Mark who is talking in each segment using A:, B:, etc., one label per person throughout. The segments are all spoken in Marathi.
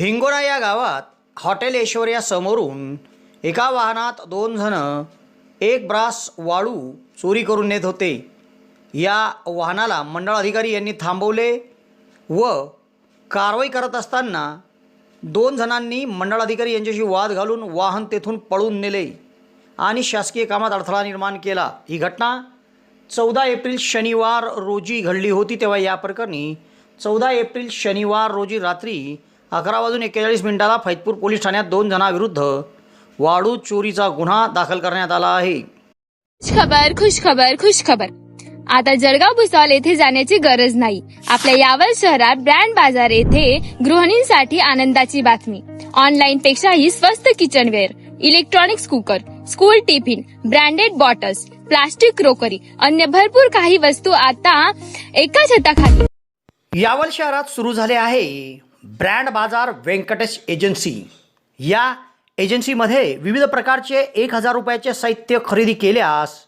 A: हिंगोरा या गावात हॉटेल ऐश्वर्या समोरून एका वाहनात दोन जण एक ब्रास वाळू चोरी करून नेत होते. या वाहनाला मंडळ अधिकारी यांनी थांबवले व कारवाई करत असताना दोन जणांनी मंडळ अधिकारी यांच्याशी वाद घालून वाहन तेथून पळून नेले आणि शासकीय कामात अडथळा निर्माण केला. ही घटना चौदा एप्रिल शनिवार रोजी घडली होती तेव्हा या प्रकरणी चौदा एप्रिल शनिवार रोजी रात्री अकरा वाजून एक्केचाळीस मिनिटाला फैजपूर पोलीस ठाण्यात दोन जणांविरुद्ध वाळू चोरीचा गुन्हा दाखल करण्यात आला आहे.
B: खबर खुश खबर खुश खबर आता जळगाव भुसावळ येथे जाण्याची गरज नाही. आपल्या यावल शहरात ब्रँड बाजार येथे गृहिणींसाठी आनंदाची बातमी. ऑनलाईन पेक्षाही स्वस्त kitchenware electronics cooker school tiffin branded bottles plastic crockery अन्य भरपूर काही वस्तू आता एका छताखाली.
A: यावल शहरात सुरू झाले आहे. ब्रँड बाजार व्यंकटेश एजन्सी. या एजन्सीमध्ये विविध प्रकारचे एक हजार रुपयाचे साहित्य खरेदी केल्यास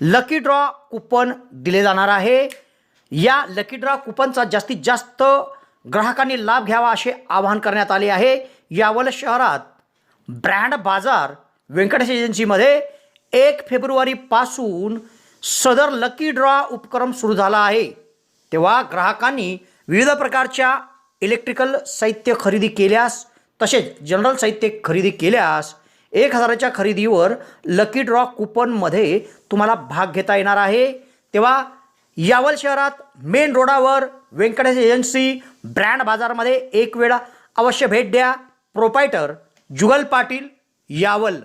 A: लकी ड्रॉ कुपन दिले जाणार आहे. या लकी ड्रॉ कुपनचा जास्तीत जास्त ग्राहकांनी लाभ घ्यावा असे आवाहन करण्यात आले आहे. यावल शहरात ब्रँड बाजार व्यंकटेश एजन्सीमध्ये एक फेब्रुवारीपासून सदर लकी ड्रॉ उपक्रम सुरू झाला आहे. तेव्हा ग्राहकांनी विविध प्रकारच्या इलेक्ट्रिकल साहित्य खरेदी केल्यास तसेच जनरल साहित्य खरेदी केल्यास एक हजाराच्या खरेदीवर लकी ड्रॉ कुपनमध्ये तुम्हाला भाग घेता येणार आहे. तेव्हा यावल शहरात मेन रोडावर व्यंकटेश एजन्सी ब्रँड बाजारमध्ये एक वेळा अवश्य भेट द्या. प्रोपायटर जुगल पाटील यावल.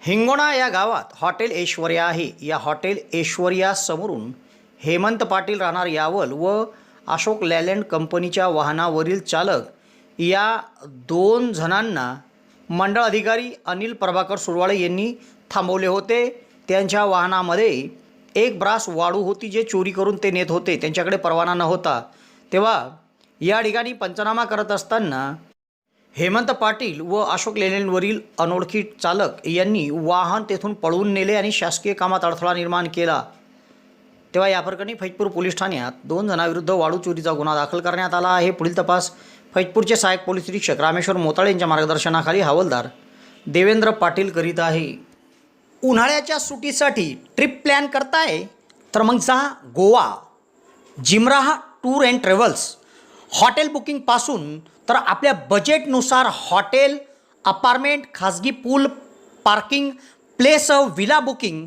A: हिंगोणा या गावात हॉटेल ऐश्वर्या आहे. या हॉटेल ऐश्वर्या समोरून हेमंत पाटील राहणार यावल व अशोक लॅलँड कंपनीच्या वाहनावरील चालक. या दोन जणांना मंडळ अधिकारी अनिल प्रभाकर सुरवाळे यांनी थांबवले होते. त्यांच्या वाहनामध्ये एक ब्रास वाळू होती जे चोरी करून ते नेत होते. त्यांच्याकडे परवाना नव्हता. तेव्हा या ठिकाणी पंचनामा करत असताना हेमंत पाटील व अशोक लेलेंवरील अनोळखी चालक यांनी वाहन तेथून पळवून नेले आणि शासकीय कामात अडथळा निर्माण केला. तेव्हा या प्रकरणी फैजपूर पोलीस ठाण्यात दोन जणांविरुद्ध वाळू चोरीचा गुन्हा दाखल करण्यात आला आहे. पुढील तपास फैजपूरचे सहाय्यक पोलीस निरीक्षक रामेश्वर मोताळे यांच्या मार्गदर्शनाखाली हवालदार देवेंद्र पाटील करीत आहे. उन्हाळ्याच्या सुटीसाठी ट्रिप प्लॅन करताय? तर मग जा Goa. Jimrah tour and travels. Hotel बुकिंगपासून तर आपल्या बजेटनुसार हॉटेल अपार्टमेंट खाजगी pool parking place villa booking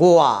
A: Goa